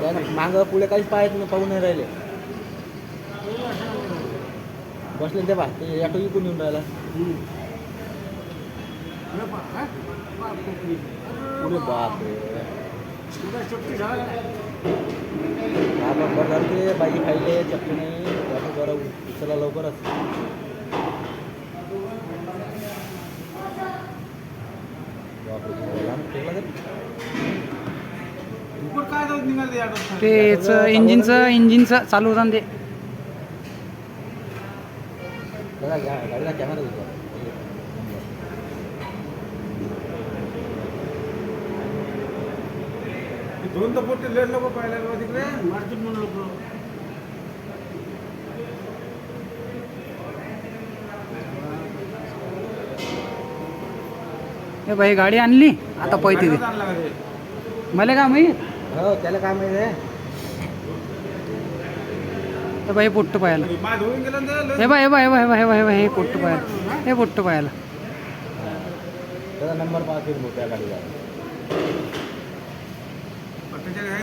मागं पुढे काहीच पाहत नाही पाहून नाही राहिले. बसले ते बा ते ऑटो इकून येऊन राहिला. पुढे बाप आपण बघा ते बाई खायले चपटी नाही ऑटो जरा उचला लवकरच. बापरे ऑटो तेच इंजिनचं इंजिनचं चालू होतं ते. दोन तर पोटे लेट लोक तिकडे. मार्जिन म्हणून लोक हे बाई गाडी आणली? आता पैते दे ते? मला का माहीत? हो त्याला काय माहिती आहे? हे पोट्ट गेलं ना ते, लय- हे बा हे बा हे बा हे बा हे बा हे बा हे पोट्ट पाहायला हे पोट्ट त्याचा नंबर पाहते त्या गाडीला.